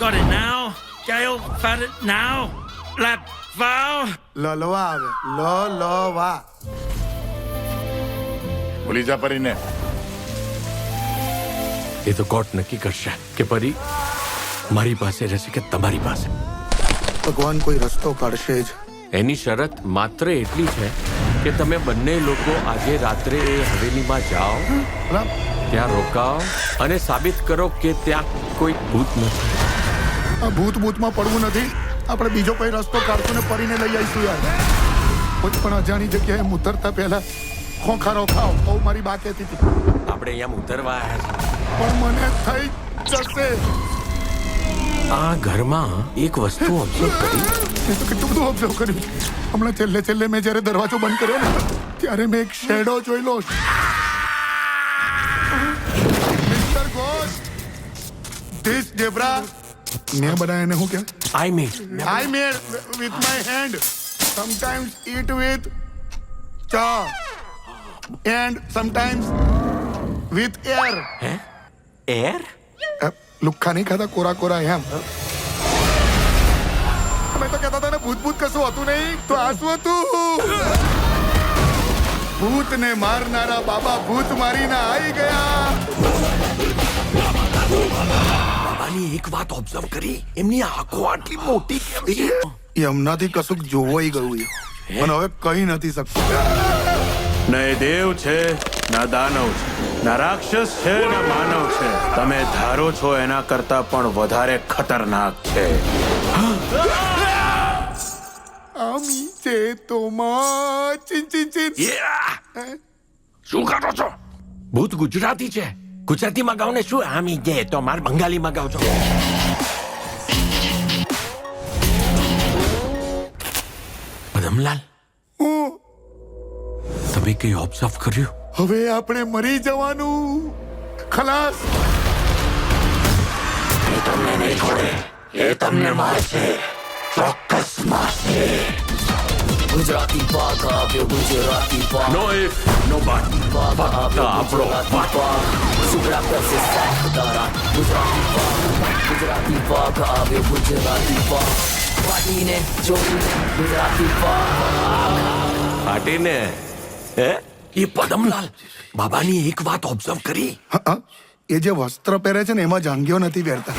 Got it now. Gail, found it now. Lap, vow. લલવા આવે લ લ વા ભૂલી જા પરીને. એ તો કોર્ટ નક્કી કરશે કે પરી મારી પાસે રહેશે કે તમારી પાસે. ભગવાન કોઈ રસ્તો કાઢશે જ. એની શરત માત્ર એટલી છે કે તમે બંને લોકો આજે રાત્રે એ હવેલીમાં જાઓ ત્યાં રોકાઓ અને સાબિત કરો કે ત્યાં કોઈ ભૂત નથી. આ ભૂત ભૂતમાં પડવું નથી. આપણે બીજો કોઈ રસ્તો કાઢશું ને પરીને લઈ આવીશું યાર. કોઈ પણ અજાણી જગ્યાએ ઉતરતા પહેલા ખોખારો ખાઓ. બહુ મારી બા કહેતી હતી. આપણે અહીંયા ઉતરવા આવ્યા પણ મને થઈ જશે. આ ઘરમાં એક વસ્તુ ઓબ્ઝર્વ કરી. એ તો કેટલું બધું ઓબ્ઝર્વ કર્યું હમણાં છેલ્લે છેલ્લે મેં જ્યારે દરવાજો બંધ કર્યો ને ત્યારે મેં એક શેડો જોયેલો મિસ્ટર ગોસ્ટ ધીસ ડેબ્રા મેં બનાવ્યા એને શું કહેવાય I mean I made with my hand. Sometimes eat with cha and sometimes with air. હે એર અ, લુખ્ખા નહીં ખાતા કોરા કોરા એમ અમે તો કહેતા હતા ને ભૂત ભૂત કશું હતું નહીં તો આ શું હતું ભૂતને મારનારા બાબા ભૂત મારીને આવી ગયા બાબાની એક વાત ઓબ્ઝર્વ કરી. એમની આંખો આટલી મોટી કેમ છે? એમનાથી કશુંક જોવાઈ ગયું છે. પણ હવે કઈ નથી શકતું. ન દેવ છે ના દાનવ છે ના રાક્ષસ છે ના માનવ છે. તમે ધારો છો એના કરતા પણ વધારે ખતરનાક છે. આમી છે તો માં ચીન ચીન ચીન. શું કરો છો? ભૂત ગુજરાતી છે. ગુજરાતીમાં ગાવ ને શું આમી જે તો માર બંગાળીમાં ગાવ છો પદમલાલ હું? તમે કઈ ઓબ્ઝર્વ કર્યું? હવે આપણે મરી જવાનું. ખલાસ. ગુજરાતી પાક આવ્યો ગુજરાતી પાક. નો ઇફ નો બટ ફક્ત આપણો પાક. પાસે તારા ગુજરાતી પાક ગુજરાતી પાક આવ્યો ગુજરાતી પાક પાટીને જોઈને ગુજરાતી પાક ફાટીને હે? એ પદમલાલ બાબાની એક વાત ઓબ્ઝર્વ કરી. એ જે વસ્ત્ર પહેરે છે ને એમાં જાંગીઓ નથી પહેરતા.